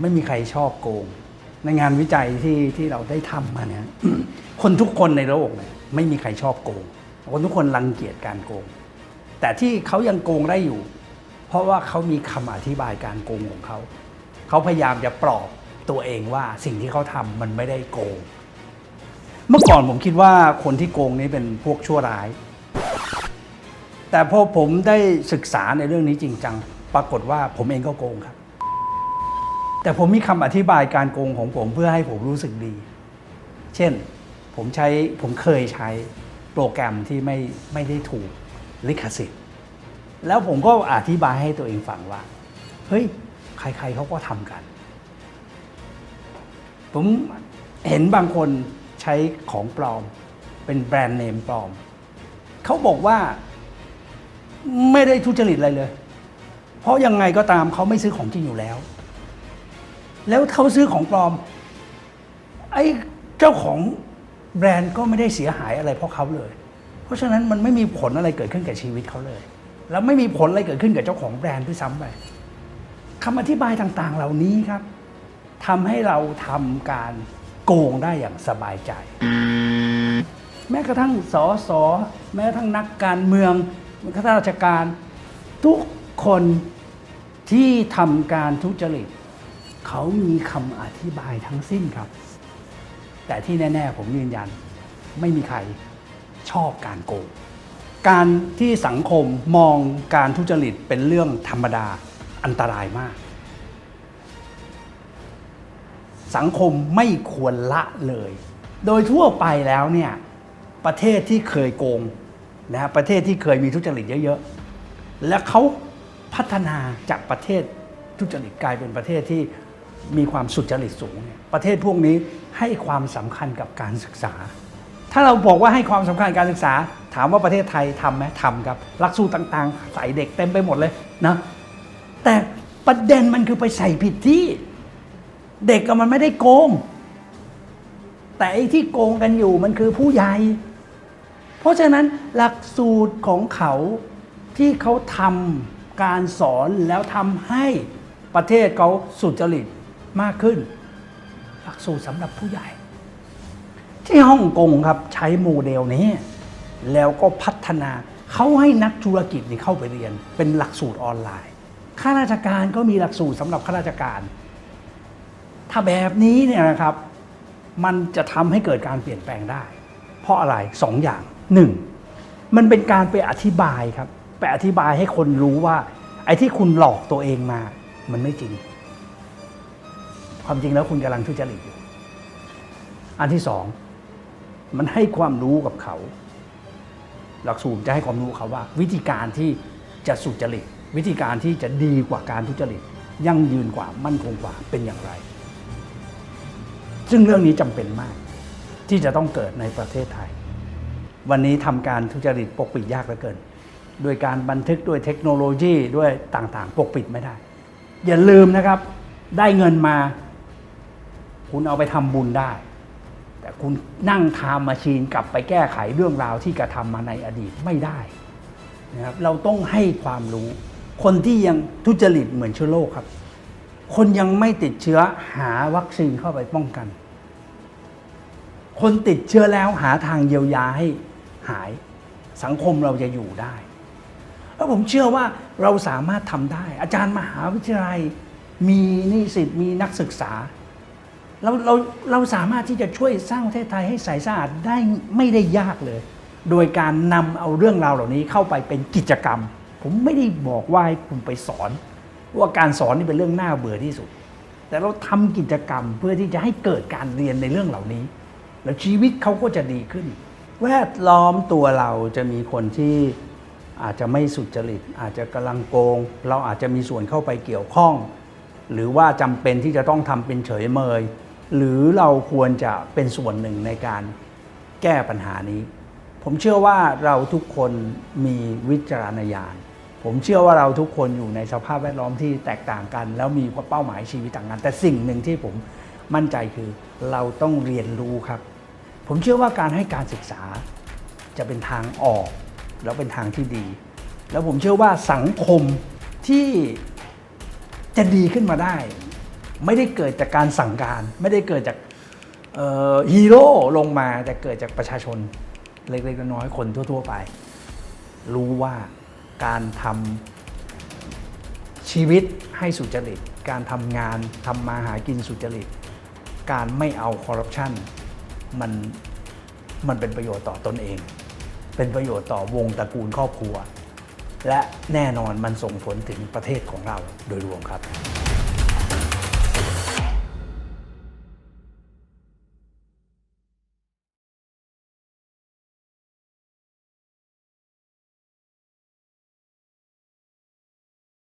ไม่มีใครชอบโกง ในงานวิจัยที่ที่เราได้ทำมาเนี่ยคนทุกคนในโลกเนี่ยไม่มีใครชอบโกง คนทุกคนรังเกียจการโกง แต่ที่เขายังโกงได้อยู่ เพราะว่าเขามีคำอธิบายการโกงของเขา เขาพยายามจะปลอบตัวเองว่าสิ่งที่เขาทำมันไม่ได้โกง เมื่อก่อนผมคิดว่าคนที่โกงนี้เป็นพวกชั่วร้าย แต่พอผมได้ศึกษาในเรื่องนี้จริงจัง ปรากฏว่าผมเองก็โกงครับ แต่ผมมีคำอธิบายการโกงของผมเพื่อให้ผมรู้สึกดี เช่นผมใช้ผมเคยใช้โปรแกรมที่ไม่ไม่ได้ถูกลิขสิทธิ์ แล้วผมก็อธิบายให้ตัวเองฟังว่า เฮ้ย ใครๆเขาก็ทำกัน ผมเห็นบางคนใช้ของปลอม เป็นแบรนด์เนมปลอม เขาบอกว่าไม่ได้ทุจริตอะไรเลย เพราะยังไงก็ตามเขาไม่ซื้อของจริงอยู่แล้ว แล้วเขาซื้อของปลอม ไอ้เจ้าของแบรนด์ก็ไม่ได้เสียหายอะไรเพราะเขาเลย เพราะฉะนั้นมันไม่มีผลอะไรเกิดขึ้นกับชีวิตเขาเลย แล้วไม่มีผลอะไรเกิดขึ้นกับเจ้าของแบรนด์ด้วยซ้ำไปคำอธิบายต่างๆ เหล่านี้ครับทำให้เราทำการโกงได้อย่างสบายใจ แม้กระทั่งสอสอแม้กระทั่งนักการเมืองข้าราชการ ทุกคนที่ทำการทุจริต เขามีคำอธิบายทั้งสิ้นครับ แต่ที่แน่ ๆ ผมยืนยันไม่มีใครชอบการโกง การที่สังคมมองการทุจริตเป็นเรื่องธรรมดาอันตรายมาก สังคมไม่ควรละเลย โดยทั่วไปแล้วเนี่ยประเทศที่เคยโกงนะฮะประเทศที่เคยมีทุจริตเยอะๆ และเขาพัฒนาจากประเทศทุจริตกลายเป็นประเทศที่ มีความสุจริตสูงเนี่ยประเทศพวกนี้ให้ความสำคัญกับการศึกษา ถ้าเราบอกว่าให้ความสำคัญกับการศึกษา ถามว่าประเทศไทยทำไหมทำครับหลักสูตรต่างๆ ใส่เด็กเต็มไปหมดเลยนะแต่ประเด็นมันคือไปใส่ผิดที่ เด็กก็มันไม่ได้โกง แต่ไอ้ที่โกงกันอยู่มันคือผู้ใหญ่ เพราะฉะนั้นหลักสูตรของเขาที่เขาทำการสอนแล้วทำให้ประเทศเขาสุจริต มากขึ้น หลักสูตรสำหรับผู้ใหญ่ ที่ฮ่องกงครับใช้โมเดลนี้ แล้วก็พัฒนาเขาให้นักธุรกิจนี่เข้าไปเรียน เป็นหลักสูตรออนไลน์ข้าราชการก็มีหลักสูตรสำหรับข้าราชการ ถ้าแบบนี้เนี่ยนะครับ มันจะทำให้เกิดการเปลี่ยนแปลงได้ เพราะอะไรสองอย่างหนึ่งมันเป็นการไปอธิบายครับ ไปอธิบายให้คนรู้ว่า ไอ้ที่คุณหลอกตัวเองมา มันไม่จริง ความจริงแล้วคุณกำลังทุจริตอยู่ อันที่สองมันให้ความรู้กับเขา หลักสูตรจะให้ความรู้เขาว่า วิธีการที่จะสุจริต วิธีการที่จะดีกว่าการทุจริต ยั่งยืนกว่ามั่นคงกว่าเป็นอย่างไร ซึ่งเรื่องนี้จำเป็นมาก ที่จะต้องเกิดในประเทศไทย วันนี้ทำการทุจริตปกปิดยากเหลือเกินโดยการบันทึกด้วยเทคโนโลยีด้วยต่างๆ ปกปิดไม่ได้ อย่าลืมนะครับ ได้เงินมา คุณเอาไปทำบุญได้ แต่คุณนั่งทามมาชีนกลับไปแก้ไขเรื่องราวที่กระทำมาในอดีตไม่ได้นะครับเราต้องให้ความรู้ คนที่ยังทุจริตเหมือนเชื้อโรคครับ คนยังไม่ติดเชื้อหาวัคซีนเข้าไปป้องกัน คนติดเชื้อแล้วหาทางเยียวยาให้หาย สังคมเราจะอยู่ได้ แล้วผมเชื่อว่าเราสามารถทำได้ อาจารย์มหาวิทยาลัยมีนิสิตมีนักศึกษา เราเราเราสามารถที่จะช่วยสร้างประเทศไทยให้ใสสะอาดได้ไม่ได้ยากเลย โดยการนำเอาเรื่องราวเหล่านี้เข้าไปเป็นกิจกรรม ผมไม่ได้บอกว่าให้คุณไปสอนว่าการสอนนี่เป็นเรื่องน่าเบื่อที่สุด แต่เราทำกิจกรรมเพื่อที่จะให้เกิดการเรียนในเรื่องเหล่านี้ แล้วชีวิตเขาก็จะดีขึ้น แวดล้อมตัวเราจะมีคนที่อาจจะไม่สุจริต อาจจะกำลังโกง เราอาจจะมีส่วนเข้าไปเกี่ยวข้อง หรือว่าจำเป็นที่จะต้องทำเป็นเฉยเมย หรือเราควรจะเป็นส่วนหนึ่งในการแก้ปัญหานี้ ผมเชื่อว่าเราทุกคนมีวิจารณญาณ ผมเชื่อว่าเราทุกคนอยู่ในสภาพแวดล้อมที่แตกต่างกัน แล้วมีเป้าหมายชีวิตต่างกัน แต่สิ่งหนึ่งที่ผมมั่นใจคือเราต้องเรียนรู้ครับ ผมเชื่อว่าการให้การศึกษาจะเป็นทางออก แล้วเป็นทางที่ดี แล้วผมเชื่อว่าสังคมที่จะดีขึ้นมาได้ ไม่ได้เกิดจากการสั่งการ ไม่ได้เกิดจากฮีโร่ลงมาแต่เกิดจากประชาชนเล็กๆน้อยๆคนทั่ว ๆ ไป รู้ว่าการทำชีวิตให้สุจริต การทำงานทำมาหากินสุจริต การไม่เอาคอร์รัปชันมันมันเป็นประโยชน์ต่อตนเอง เป็นประโยชน์ต่อวงตระกูลครอบครัว และแน่นอนมันส่งผลถึงประเทศของเราโดยรวมครับ